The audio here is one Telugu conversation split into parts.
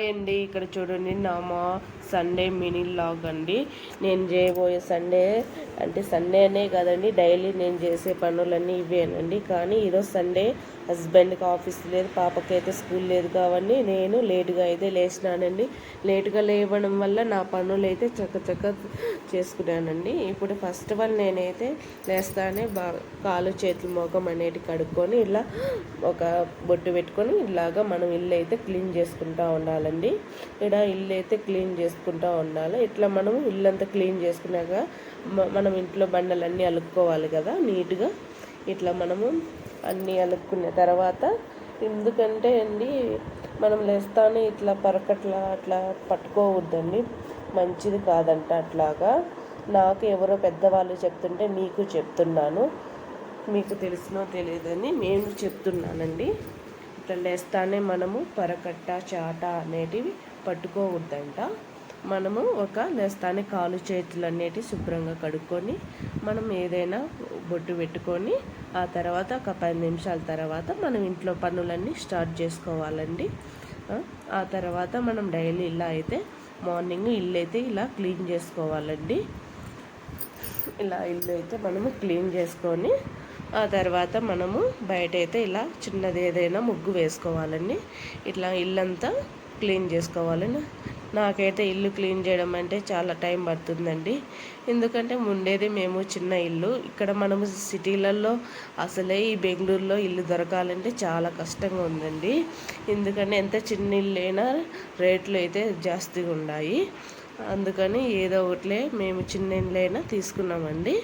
హాయ్ అండి. ఇక్కడ చూడండి నా మా సండే మినీ లాగ్ అండి. నేను చేయబోయే సండే అంటే సండే అనే కదండి డైలీ నేను చేసే పనులన్నీ ఇవేనండి. కానీ ఈరోజు సండే హస్బెండ్కి ఆఫీస్ లేదు పాపకి అయితే స్కూల్ లేదు కాబట్టి నేను లేటుగా అయితే లేచినానండి. లేటుగా లేవడం వల్ల నా పనులు అయితే చక్క చక్క చేసుకున్నానండి. ఇప్పుడు ఫస్ట్ ఆఫ్ ఆల్ నేనైతే లేస్తానే బా కాలు చేతులు మొఖం అనేటి కడుక్కొని ఇలా ఒక బొట్టు పెట్టుకొని ఇలాగా మనం ఇల్లు అయితే క్లీన్ చేసుకుంటూ ఉండాలండి. ఇక్కడ ఇల్లు అయితే క్లీన్ చేసుకుంటూ ఉండాలి. ఇట్లా మనం ఇల్లంతా క్లీన్ చేసుకున్నాక మనం ఇంట్లో బండలన్నీ అలుక్కోవాలి కదా నీట్గా. ఇట్లా మనము అన్నీ అలుక్కున్న తర్వాత ఎందుకంటే అండి మనం లేస్తానే ఇట్లా పరకట్లా అట్లా పట్టుకోవద్దండి. మంచిది కాదంట అట్లాగా. నాకు ఎవరో పెద్దవాళ్ళు చెప్తుంటే మీకు చెప్తున్నాను. మీకు తెలిసినో తెలియదని నేను చెప్తున్నానండి. ఇట్లా లేస్తానే మనము పరకట్ట చాట అనేటివి పట్టుకోవద్దంట. మనము ఒక లేస్తానే కాలు చేతులు అనేటివి శుభ్రంగా కడుక్కొని మనం ఏదైనా బొట్టు పెట్టుకొని ఆ తర్వాత ఒక పది నిమిషాల తర్వాత మనం ఇంట్లో పనులన్నీ స్టార్ట్ చేసుకోవాలండి. ఆ, ఆ తర్వాత మనం డైలీ ఇలా అయితే మార్నింగ్ ఇల్లు అయితే ఇలా క్లీన్ చేసుకోవాలండి. ఇలా ఇల్లు అయితే మనము క్లీన్ చేసుకొని ఆ తర్వాత మనము బయట అయితే ఇలా చిన్నది ఏదైనా ముగ్గు వేసుకోవాలండి. ఇట్లా ఇల్లంతా క్లీన్ చేసుకోవాలని నాకైతే ఇల్లు క్లీన్ చేయడం అంటే చాలా టైం పడుతుందండి. ఎందుకంటే ఉండేది మేము చిన్న ఇల్లు. ఇక్కడ మనము సిటీలలో అసలే ఈ బెంగళూరులో ఇల్లు దొరకాలంటే చాలా కష్టంగా ఉందండి. ఎందుకంటే ఎంత చిన్న ఇల్లు అయినా రేట్లు అయితే జాస్తిగా ఉన్నాయి అందుకని ఏదో ఒకటిలే మేము చిన్న ఇళ్ళైనా తీసుకున్నామండి.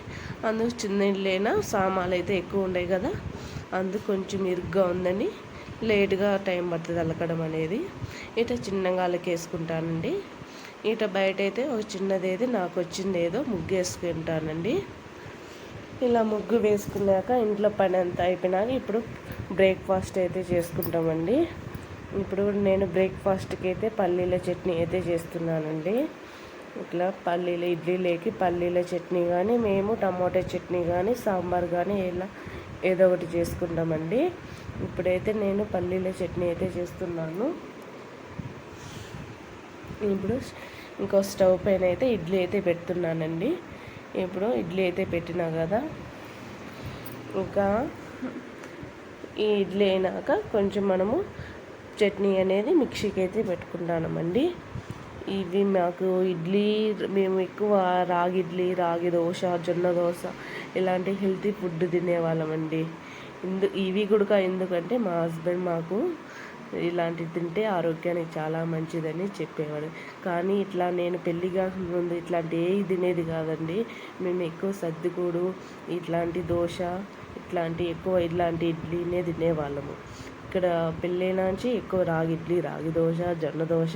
అందుకు చిన్న ఇళ్ళైనా సామాన్లు అయితే ఎక్కువ ఉన్నాయి కదా. అందుకు కొంచెం ఇరుగ్గా ఉందని లేట్గా టైం పడుతుంది అలకడం అనేది. ఇట చిన్నగా అలకేసుకుంటానండి. ఇట బయట అయితే ఒక చిన్నది ఏది నాకు వచ్చింది ఏదో ముగ్గు వేసుకుంటానండి ఇలా ముగ్గు వేసుకున్నాక ఇంట్లో పని అంతా అయిపోయినాక ఇప్పుడు బ్రేక్ఫాస్ట్ అయితే చేసుకుంటామండి. ఇప్పుడు నేను బ్రేక్ఫాస్ట్కి అయితే పల్లీల చట్నీ అయితే చేస్తున్నానండి. ఇట్లా పల్లీల ఇడ్లీలోకి పల్లీల చట్నీ కానీ మేము టమాటా చట్నీ కానీ సాంబార్ కానీ ఇలా ఏదో ఒకటి చేసుకుంటామండి. ఇప్పుడైతే నేను పల్లీల చట్నీ అయితే చేస్తున్నాను. ఇప్పుడు ఇంకో స్టవ్ పైన అయితే ఇడ్లీ అయితే పెడుతున్నానండి. ఇప్పుడు ఇడ్లీ అయితే పెట్టినా కదా. ఇంకా ఈ ఇడ్లీ అయినాక కొంచెం మనము చట్నీ అనేది మిక్సీకి అయితే పెట్టుకుంటామండి ఇవి మాకు ఇడ్లీ మేము ఎక్కువ రాగి ఇడ్లీ రాగి దోశ జొన్న దోశ ఇలాంటి హెల్తీ ఫుడ్ తినేవాళ్ళమండి. ఇందు ఇవి కూడా ఎందుకంటే మా హస్బెండ్ మాకు ఇలాంటివి తింటే ఆరోగ్యానికి చాలా మంచిదని చెప్పేవాడు. కానీ ఇట్లా నేను పెళ్ళి ముందు ఇట్లాంటి ఏ తినేది కాదండి. మేము ఎక్కువ సర్దికూడు ఇట్లాంటి దోశ ఇట్లాంటి ఎక్కువ ఇట్లాంటి ఇడ్లీనే తినేవాళ్ళము. ఇక్కడ పెళ్ళైనాంచి ఎక్కువ రాగి ఇడ్లీ రాగి దోశ జొన్న దోశ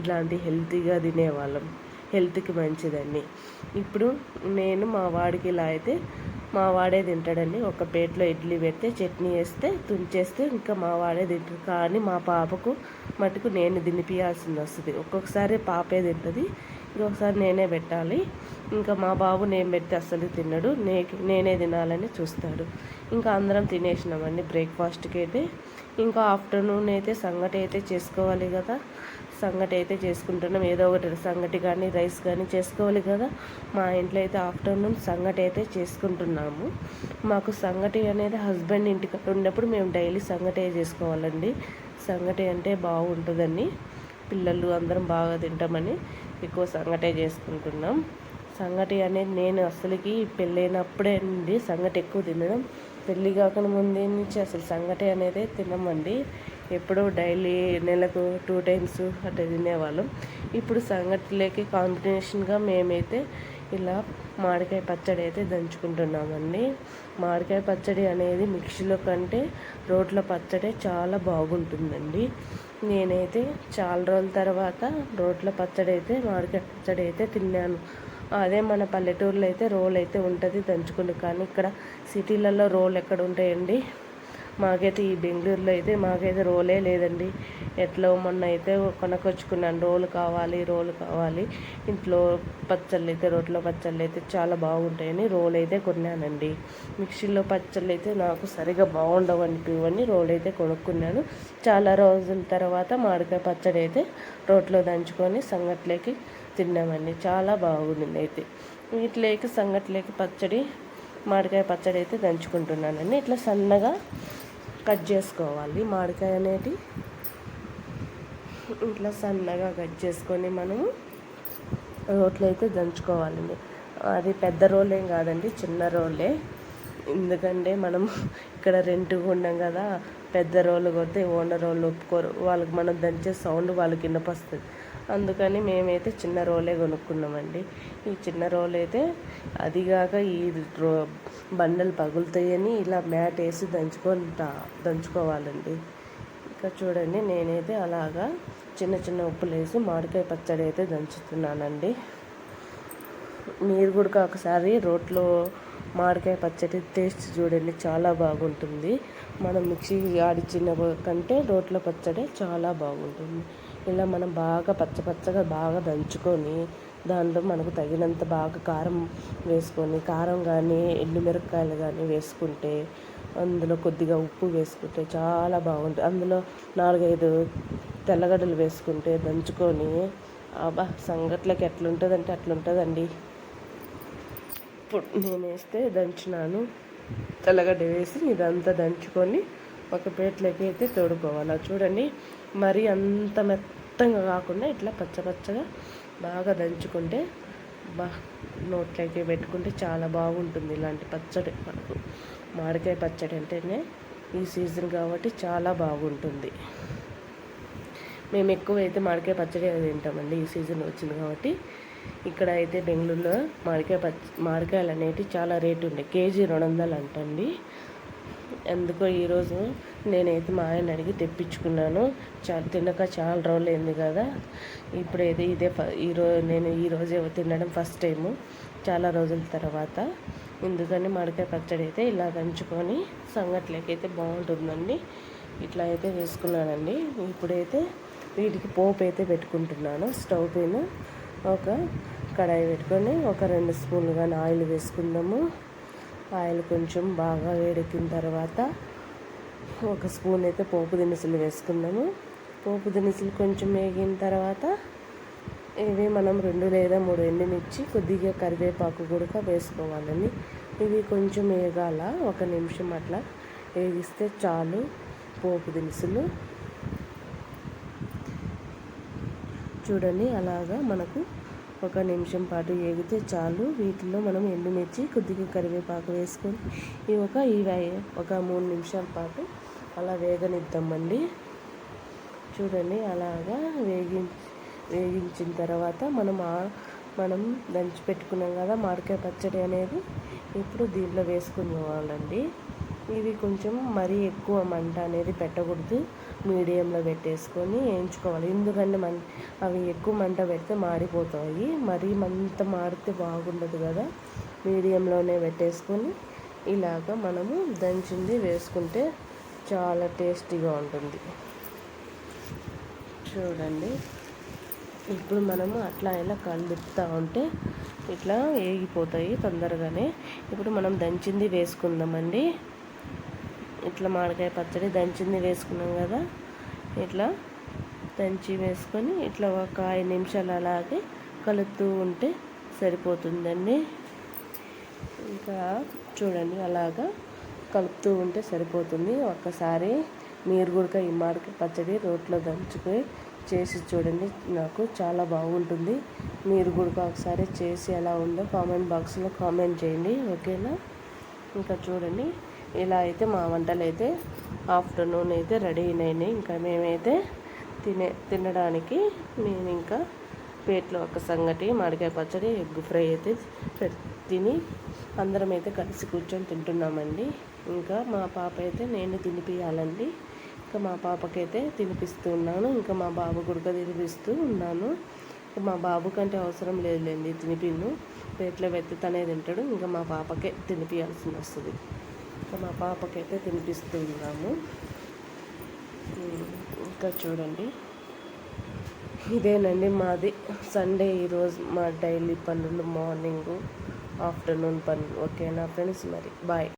ఇట్లాంటి హెల్తీగా తినేవాళ్ళం. హెల్త్కి మంచిదండి ఇప్పుడు నేను మా వాడికి ఇలా అయితే మా వాడే తింటాడండి. ఒక ప్లేట్లో ఇడ్లీ పెడితే చట్నీ వేస్తే తుంచేస్తే ఇంకా మా వాడే తింటాడు. కానీ మా పాపకు మటుకు నేను తినిపియాల్సింది వస్తుంది. ఒక్కొక్కసారి పాపే తింటుంది. ఇంకొకసారి నేనే పెట్టాలి. ఇంకా మా బాబు నేను పెడితే అస్సలు తినడు. నే నేనే తినాలని చూస్తాడు. ఇంకా అందరం తినేసినామండి బ్రేక్ఫాస్ట్కి అయితే. ఇంకా ఆఫ్టర్నూన్ అయితే సంగటి అయితే చేసుకోవాలి కదా. సంగటి అయితే చేసుకుంటున్నాం. ఏదో ఒకటి సంగటి కానీ రైస్ కానీ చేసుకోవాలి కదా. మా ఇంట్లో అయితే ఆఫ్టర్నూన్ సంగటి అయితే చేసుకుంటున్నాము. మాకు సంగటి అనేది హస్బెండ్ ఇంటికి ఉన్నప్పుడు మేము డైలీ సంగటే చేసుకోవాలండి. సంగటి అంటే బాగుంటుందని. పిల్లలు అందరం బాగా తింటామని. ఎక్కువ సంగటే చేసుకుంటున్నాం. సంగటి అనేది నేను అసలుకి పెళ్ళైనప్పుడే అండి సంగటి ఎక్కువ తినడం. పెళ్ళి కాకుండా ముందే నుంచి అసలు సంగటి అనేది తినమండి. ఎప్పుడో డైలీ నెలకు టూ టైమ్స్ అట్లా తినేవాళ్ళం. ఇప్పుడు సంగటిలోకి కాంబినేషన్గా మేమైతే ఇలా మామిడికాయ పచ్చడి అయితే దంచుకుంటున్నామండి. మామిడికాయ పచ్చడి అనేది మిక్సీలో కంటే రోట్ల పచ్చడి చాలా బాగుంటుందండి. నేనైతే చాలా రోజుల తర్వాత రోట్ల పచ్చడి అయితే మార్కెట్ పచ్చడి అయితే తిన్నాను. అదే మన పల్లెటూరులో అయితే రోల్ అయితే ఉంటుంది దంచుకుని కానీ ఇక్కడ సిటీలలో రోల్ ఎక్కడ ఉంటాయండి మాకైతే ఈ బెంగళూరులో అయితే మాకైతే రోలే లేదండి. ఎట్లా మొన్న అయితే కొనకొచ్చుకున్నాను. రోలు కావాలి రోలు కావాలి. ఇంట్లో పచ్చళ్ళు అయితే రోట్లో పచ్చళ్ళు అయితే చాలా బాగుంటాయని రోల్ అయితే కొన్నానండి. మిక్సీలో పచ్చళ్ళు అయితే నాకు సరిగా బాగుండవు అనిపివని రోలు అయితే కొనుక్కున్నాను. చాలా రోజుల తర్వాత మామిడికాయ పచ్చడి అయితే రోట్లో దంచుకొని సంగట్లోకి తిన్నామండి. చాలా బాగుంది అయితే. వీటిలోకి సంగట్లోకి పచ్చడి మామిడికాయ పచ్చడి అయితే దంచుకుంటున్నానండి. ఇట్లా సన్నగా కట్ చేసుకోవాలి. మామిడికాయ అనేది ఇట్లా సన్నగా కట్ చేసుకొని మనము రోట్లో అయితే దంచుకోవాలండి అది పెద్ద రోల్ ఏం కాదండి చిన్న రోలే. ఎందుకంటే మనం ఇక్కడ రెంట్గా ఉన్నాం కదా పెద్ద రోలు కొడితే ఓనర్ రోళ్ళు ఒప్పుకోరు. వాళ్ళకి మనం దంచే సౌండ్ వాళ్ళకి వినపస్తుంది. అందుకని మేమైతే చిన్న రోలే కొనుక్కున్నామండి. ఈ చిన్న రోల్ అయితే అదిగాక ఈ రో బండలు పగులుతాయని ఇలా మ్యాట్ వేసి దంచుకుంటా దంచుకోవాలండి. ఇంకా చూడండి నేనైతే అలాగా చిన్న చిన్న ఉప్పులు వేసి మామిడికాయ పచ్చడి అయితే దంచుతున్నానండి. మీరు కూడా ఒకసారి రోట్లో మామిడికాయ పచ్చడి టేస్ట్ చూడండి చాలా బాగుంటుంది. మనం మిక్సీ ఆడిచ్చిన కంటే రోట్లో పచ్చడి చాలా బాగుంటుంది. ఇలా మనం బాగా పచ్చపచ్చగా బాగా దంచుకొని దాంట్లో మనకు తగినంత బాగా కారం వేసుకొని కారం కానీ ఎండుమిరపకాయలు కానీ వేసుకుంటే అందులో కొద్దిగా ఉప్పు వేసుకుంటే చాలా బాగుంటుంది. అందులో నాలుగైదు తెల్లగడ్డలు వేసుకుంటే దంచుకొని అబ్బా సంగట్లకి ఎట్లుంటుందంటే అట్లుంటుందండి. ఇప్పుడు నేను వేస్తే దంచినాను. తెల్లగడ్డ వేసి ఇదంతా దంచుకొని ఒక ప్లేట్లోకి అయితే తోడుకోవాలి. చూడండి మరి అంత మెత్తంగా కాకుండా ఇట్లా పచ్చపచ్చగా బాగా దంచుకుంటే బా నోట్లోకి పెట్టుకుంటే చాలా బాగుంటుంది ఇలాంటి పచ్చడి. మనకు మామిడికాయ పచ్చడి అంటేనే ఈ సీజన్ కాబట్టి చాలా బాగుంటుంది. మేము ఎక్కువ అయితే మామిడికాయ పచ్చడి తింటామండి ఈ సీజన్ వచ్చింది కాబట్టి. ఇక్కడ అయితే బెంగళూరులో మామిడికాయ పచ్చ మామిడికాయలు అనేవి చాలా రేటు ఉండే. కేజీ రెండు వందలు అంటండి. ఎందుకో ఈరోజు నేనైతే మా ఆయన అడిగి తెప్పించుకున్నాను. చాలా తినక చాలా రోజులు అయింది కదా. ఇప్పుడైతే ఇదే ఈరోజు నేను ఈరోజే తినడం ఫస్ట్ టైము చాలా రోజుల తర్వాత. ఎందుకని మడకాయ పచ్చడి అయితే ఇలా దంచుకొని సంగట్లేకైతే బాగుంటుందండి. ఇట్లా అయితే వేసుకున్నానండి ఇప్పుడైతే వీటికి పోపు అయితే పెట్టుకుంటున్నాను. స్టవ్ పైన ఒక కడాయి పెట్టుకొని ఒక రెండు స్పూన్లు కానీ ఆయిల్ వేసుకుందాము. ఆయిల్ కొంచెం బాగా వేడెక్కిన తర్వాత ఒక స్పూన్ అయితే పోపు దినుసులు వేసుకుందాము. పోపు దినుసులు కొంచెం వేగిన తర్వాత ఇవి మనం రెండు లేదా మూడు ఎండుమిర్చి కొద్దిగా కరివేపాకు కూడా వేసుకోవాలని ఇవి కొంచెం వేగాల ఒక నిమిషం అట్లా వేగిస్తే చాలు పోపు దినుసులు. చూడండి అలాగా మనకు ఒక నిమిషం పాటు ఏగితే చాలు. వీటిలో మనం ఎండుమిర్చి కొద్దిగా కరివేపాకు వేసుకొని ఈ ఒక ఇవి ఒక మూడు నిమిషాల పాటు అలా వేగనిద్దామండి. చూడండి అలాగా వేగి వేగించిన తర్వాత మనం మనం దంచి పెట్టుకున్నాం కదా మామిడికాయ పచ్చడి అనేది. ఇప్పుడు దీంట్లో వేసుకునేవాళ్ళండి ఇవి కొంచెం మరీ ఎక్కువ మంట అనేది పెట్టకూడదు. మీడియంలో పెట్టేసుకొని వేయించుకోవాలి. ఎందుకంటే మన అవి ఎక్కువ మంట పెడితే మాడిపోతాయి. మరీ మంత మాడితే బాగుండదు కదా. మీడియంలోనే పెట్టేసుకొని ఇలాగ మనము దంచింది వేసుకుంటే చాలా టేస్టీగా ఉంటుంది. చూడండి. ఇప్పుడు మనము అట్లా ఇలా కలుపుతూ ఉంటే ఇట్లా వేగిపోతాయి తొందరగానే. ఇప్పుడు మనం దంచింది వేసుకుందామండి. ఇట్లా మామిడికాయ పచ్చడి దంచింది వేసుకున్నాం కదా ఇట్లా దంచి వేసుకొని ఇట్లా ఒక ఐదు నిమిషాలు అలాగే కలుపుతూ ఉంటే సరిపోతుందండి. ఇంకా చూడండి అలాగా కలుపుతూ ఉంటే సరిపోతుంది. ఒక్కసారి మీరు కూడా ఈ మామిడికాయ పచ్చడి రోట్లో దంచుకొని చేసి చూడండి నాకు చాలా బాగుంటుంది. మీరు కూడా ఒకసారి చేసి ఎలా ఉందో కామెంట్ బాక్స్లో కామెంట్ చేయండి ఓకేనా? ఇంకా చూడండి. ఇలా అయితే మా వంటలు అయితే ఆఫ్టర్నూన్ అయితే రెడీ అయినాయి. ఇంకా మేమైతే తినే తినడానికి మేము ఇంకా పేట్లో ఒక సంగటి మామిడికాయ పచ్చడి ఎగ్ ఫ్రై అయితే తిని అందరం అయితే కలిసి కూర్చొని తింటున్నామండి. ఇంకా మా పాప అయితే నేను తినిపియాలండి ఇంకా మా పాపకైతే తినిపిస్తూ ఉన్నాను. ఇంకా మా బాబు గుడక తినిపిస్తూ ఉన్నాను. మా బాబు కంటే అవసరం లేదులేండి తినిపిను పేట్లో వెత్తి తనే తింటాడు. ఇంకా మా పాపకే తినిపియాల్సి వస్తుంది. ఇంకా మా పాపకైతే తినిపిస్తూ ఉన్నాము. ఇంకా చూడండి. ఇదేనండి మాది. సండే ఈరోజు మా డైలీ పనులు మార్నింగు ఆఫ్టర్నూన్ పనులు. ఓకేనా ఫ్రెండ్స్ మరి? బాయ్.